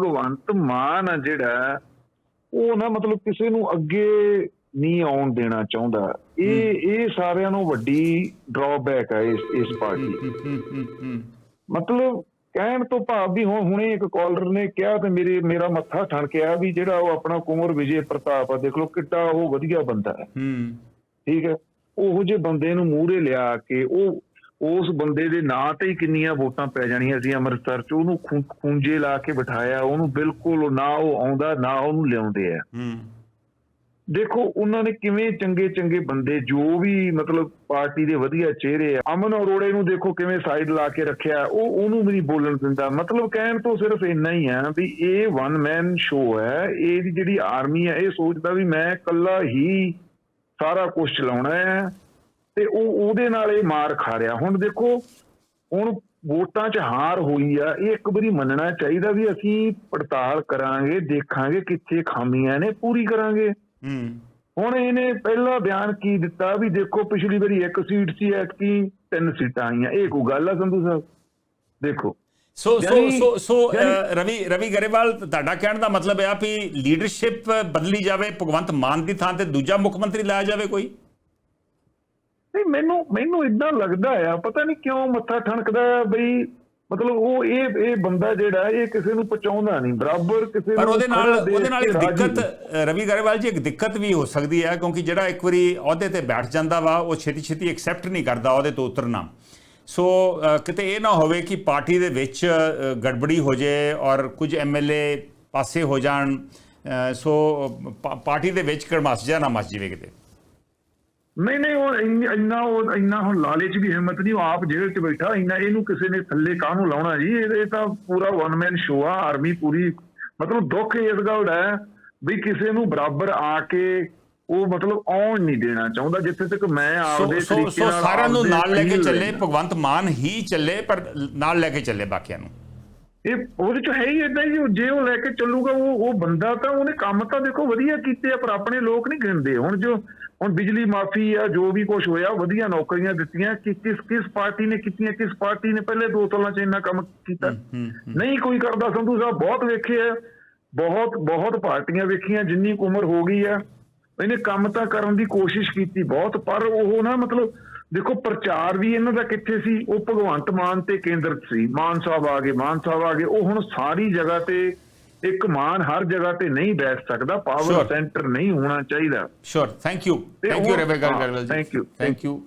ਭਗਵੰਤ ਮਾਨ ਆ ਜਿਹੜਾ ਉਹ ਨਾ ਮਤਲਬ ਕਿਸੇ ਨੂੰ ਅੱਗੇ ਨਹੀਂ ਆਉਣ ਦੇਣਾ ਚਾਹੁੰਦਾ। ਇਹ ਇਹ ਸਾਰਿਆਂ ਨੂੰ ਵੱਡੀ ਡਰਾਬੈਕ ਹੈ ਇਸ ਇਸ ਪਾਰਟੀ। ਮਤਲਬ ਕਹਿਣ ਤੋਂ ਭਾਵ ਵੀ ਹੁਣ ਹੁਣੇ ਇੱਕ ਕਾਲਰ ਨੇ ਕਿਹਾ ਤੇ ਮੇਰੇ ਮੇਰਾ ਮੱਥਾ ਠਣਕਿਆ ਵੀ ਜਿਹੜਾ ਉਹ ਆਪਣਾ ਕੁਮਰ ਵਿਜੇ ਪ੍ਰਤਾਪ ਆ। ਦੇਖ ਲਓ ਕਿੱਡਾ ਉਹ ਵਧੀਆ ਬੰਦਾ ਹੈ। ਹੂੰ। ਠੀਕ ਹੈ? ਉਹੋ ਜਿਹੇ ਬੰਦੇ ਨੂੰ ਮੂਹਰੇ ਲਿਆ ਕੇ ਉਹ ਉਸ ਬੰਦੇ ਦੇ ਨਾਂ ਤੇ ਹੀ ਕਿੰਨੀਆਂ ਵੋਟਾਂ ਪੈ ਜਾਣੀਆਂ ਸੀ ਅੰਮ੍ਰਿਤਸਰ ਚ। ਉਹਨੂੰ ਖੂੰਜੇ ਲਾ ਕੇ ਬਿਠਾਇਆ। ਉਹਨੂੰ ਬਿਲਕੁਲ ਨਾ ਉਹ ਆਉਂਦਾ ਨਾ ਉਹਨੂੰ ਲਿਆਉਂਦੇ ਆ। ਹੂੰ। ਦੇਖੋ ਉਹਨਾਂ ਨੇ ਕਿਵੇਂ ਚੰਗੇ ਚੰਗੇ ਬੰਦੇ ਜੋ ਵੀ ਮਤਲਬ ਪਾਰਟੀ ਦੇ ਵਧੀਆ ਚਿਹਰੇ ਆ ਅਮਨ ਅਰੋੜੇ ਨੂੰ ਦੇਖੋ ਕਿਵੇਂ ਸਾਈਡ ਲਾ ਕੇ ਰੱਖਿਆ। ਉਹ ਉਹਨੂੰ ਵੀ ਨਹੀਂ ਬੋਲਣ ਦਿੰਦਾ। ਮਤਲਬ ਕਹਿਣ ਤੋਂ ਸਿਰਫ ਇੰਨਾ ਹੀ ਆ ਵੀ ਇਹ ਵਨ ਮੈਨ ਸ਼ੋ ਹੈ। ਇਹਦੀ ਜਿਹੜੀ ਆਰਮੀ ਹੈ ਇਹ ਸੋਚਦਾ ਵੀ ਮੈਂ ਇਕੱਲਾ ਹੀ ਸਾਰਾ ਕੁਝ ਚਲਾਉਣਾ ਹੈ। ਤੇ ਉਹ ਉਹਦੇ ਨਾਲ ਇਹ ਮਾਰ ਖਾ ਰਿਹਾ। ਹੁਣ ਦੇਖੋ ਹੁਣ ਵੋਟਾਂ 'ਚ ਹਾਰ ਹੋਈ ਆ ਇਹ ਇੱਕ ਵਾਰੀ ਮੰਨਣਾ ਚਾਹੀਦਾ ਵੀ ਅਸੀਂ ਪੜਤਾਲ ਕਰਾਂਗੇ ਦੇਖਾਂਗੇ ਕਿੱਥੇ ਖਾਮੀਆਂ ਨੇ ਪੂਰੀ ਕਰਾਂਗੇ। ਹੂੰ। ਹੁਣ ਇਹਨੇ ਪਹਿਲਾ ਬਿਆਨ ਕੀ ਦਿੱਤਾ ਵੀ ਦੇਖੋ ਪਿਛਲੀ ਵਾਰੀ ਇੱਕ ਸੀਟ ਸੀ ਐਤਕੀ ਤਿੰਨ ਸੀਟਾਂ ਆਈਆਂ। ਇਹ ਕੋਈ ਗੱਲ ਆ ਸੰਧੂ ਸਾਹਿਬ? ਦੇਖੋ। ਸੋ ਸੋ ਸੋ ਸੋ ਰਵੀ ਰਵੀ ਗਰੇਵਾਲ ਤੁਹਾਡਾ ਕਹਿਣ ਦਾ ਮਤਲਬ ਹੈ ਵੀ ਲੀਡਰਸ਼ਿਪ ਬਦਲੀ ਜਾਵੇ ਭਗਵੰਤ ਮਾਨ ਦੀ ਥਾਂ ਤੇ ਦੂਜਾ ਮੁੱਖ ਮੰਤਰੀ ਲਾਇਆ ਜਾਵੇ ਕੋਈ? ਨਹੀਂ ਮੈਨੂੰ ਮੈਨੂੰ ਇਦਾਂ ਲੱਗਦਾ ਆ ਪਤਾ ਨਹੀਂ ਕਿਉਂ ਮੱਥਾ ਠਣਕਦਾ ਆ ਬਈ ਮਤਲਬ ਉਹ ਇਹ ਇਹ ਬੰਦਾ ਜਿਹੜਾ ਇਹ ਕਿਸੇ ਨੂੰ ਪਹੁੰਚਾਉਂਦਾ ਨਹੀਂ ਬਰਾਬਰ ਕਿਸੇ ਪਰ ਉਹਦੇ ਨਾਲ ਉਹਦੇ ਨਾਲ ਇੱਕ ਦਿੱਕਤ ਰਵੀ ਗਰੇਵਾਲ ਜੀ ਇੱਕ ਦਿੱਕਤ ਵੀ ਹੋ ਸਕਦੀ ਹੈ ਕਿਉਂਕਿ ਜਿਹੜਾ ਇੱਕ ਵਾਰੀ ਅਹੁਦੇ ਤੇ ਬੈਠ ਜਾਂਦਾ ਵਾ ਉਹ ਛੇਤੀ ਛੇਤੀ ਐਕਸੈਪਟ ਨਹੀਂ ਕਰਦਾ ਅਹੁਦੇ ਤੋਂ ਉਤਰਨਾ। ਸੋ ਕਿਤੇ ਇਹ ਨਾ ਹੋਵੇ ਕਿ ਪਾਰਟੀ ਦੇ ਵਿੱਚ ਗੜਬੜੀ ਹੋ ਜਾਏ ਔਰ ਕੁਝ ਐਮਐਲਏ ਪਾਸੇ ਹੋ ਜਾਣ ਸੋ ਪਾਰਟੀ ਦੇ ਵਿੱਚ ਕੜਮਾਸ ਜਾ ਨਾ ਮਸ ਜਾਵੇ ਕਿਤੇ। ਨਹੀਂ ਨਹੀਂ ਉਹ ਇੰਨ- ਇੰਨਾ ਉਹ ਇੰਨਾ ਹੁਣ ਲਾਲੇ 'ਚ ਵੀ ਹਿੰਮਤ ਨਹੀਂ ਉਹ ਆਪ ਜੇਲ੍ਹ 'ਚ ਬੈਠਾ ਇੰਨਾ ਇਹਨੂੰ ਕਿਸੇ ਨੇ ਥੱਲੇ ਕਾਹਨੂੰ ਲਾਉਣਾ ਜੀ? ਇਹ ਇਹ ਤਾਂ ਪੂਰਾ ਵਨ ਮੈਨ ਸ਼ੋ ਆ ਆਰਮੀ ਪੂਰੀ। ਮਤਲਬ ਦੁੱਖ ਇਸ ਗੱਲ ਦਾ ਹੈ ਵੀ ਕਿਸੇ ਨੂੰ ਬਰਾਬਰ ਆ ਕੇ ਉਹ ਮਤਲਬ ਆਉਣ ਨਹੀਂ ਦੇਣਾ ਚਾਹੁੰਦਾ ਜਿੱਥੇ ਤੱਕ ਮੈਂ ਸੋ ਆਪਦੇ ਸੋ ਤਰੀਕੇ ਸੋ ਨਾਲ ਸਾਰਿਆਂ ਨੂੰ ਆਪਦੇ ਨਾਲ ਲੈ ਕੇ feel ਚੱਲੇ। ਭਗਵੰਤ ਮਾਨ ਹੀ ਚੱਲੇ ਪਰ ਨਾਲ ਲੈ ਕੇ ਚੱਲੇ ਬਾਕੀਆਂ ਨੂੰ। ਇਹ ਉਹਦੇ ਚ ਹੈ ਹੀ ਇਦਾਂ ਹੀ ਉਹ ਜੇ ਉਹ ਲੈ ਕੇ ਚੱਲੂਗਾ ਉਹ ਉਹ ਬੰਦਾ ਤਾਂ ਉਹਨੇ ਕੰਮ ਤਾਂ ਦੇਖੋ ਵਧੀਆ ਕੀਤੇ ਆ ਪਰ ਆਪਣੇ ਲੋਕ ਨਹੀਂ ਗਿਣਦੇ। ਹੁਣ ਜੋ ਹੁਣ ਬਿਜਲੀ ਮਾਫੀ ਆ ਜੋ ਵੀ ਕੁਝ ਹੋਇਆ ਵਧੀਆ ਨੌਕਰੀਆਂ ਦਿੱਤੀਆਂ ਕਿ ਕਿਸ ਕਿਸ ਪਾਰਟੀ ਨੇ ਕੀਤੀਆਂ ਕਿਸ ਪਾਰਟੀ ਨੇ ਪਹਿਲੇ ਦੋ ਸਾਲਾਂ 'ਚ ਇੰਨਾ ਕੰਮ ਕੀਤਾ? ਨਹੀਂ ਕੋਈ ਕਰਦਾ ਸੰਧੂ ਸਾਹਿਬ ਬਹੁਤ ਵੇਖੇ ਆ ਬਹੁਤ ਬਹੁਤ ਪਾਰਟੀਆਂ ਵੇਖੀਆਂ ਜਿੰਨੀ ਉਮਰ ਹੋ ਗਈ ਆ ਇਹਨੇ ਕੰਮ ਤਾਂ ਕਰਨ ਦੀ ਕੋਸ਼ਿਸ਼ ਕੀਤੀ ਬਹੁਤ ਪਰ ਉਹ ਨਾ ਮਤਲਬ ਦੇਖੋ ਪ੍ਰਚਾਰ ਵੀ ਇਹਨਾਂ ਦਾ ਕਿੱਥੇ ਸੀ? ਉਹ ਭਗਵੰਤ ਮਾਨ ਤੇ ਕੇਂਦਰਿਤ ਸੀ ਮਾਨ ਸਾਹਿਬ ਆ ਗਏ ਮਾਨ ਸਾਹਿਬ ਆ ਗਏ ਉਹ ਹੁਣ ਸਾਰੀ ਜਗ੍ਹਾ ਤੇ ਇੱਕ ਮਾਨ ਹਰ ਜਗ੍ਹਾ ਤੇ ਨਹੀਂ ਬੈਠ ਸਕਦਾ. ਪਾਵਰ ਸੈਂਟਰ ਨਹੀਂ ਹੋਣਾ ਚਾਹੀਦਾ। ਸ਼ੋਰ ਥੈਂਕ ਯੂ ਥੈਂਕ ਯੂ ਹਾਂ, ਗਰੇਵਾਲ ਜੀ thank you, ਥੈਂਕ ਯੂ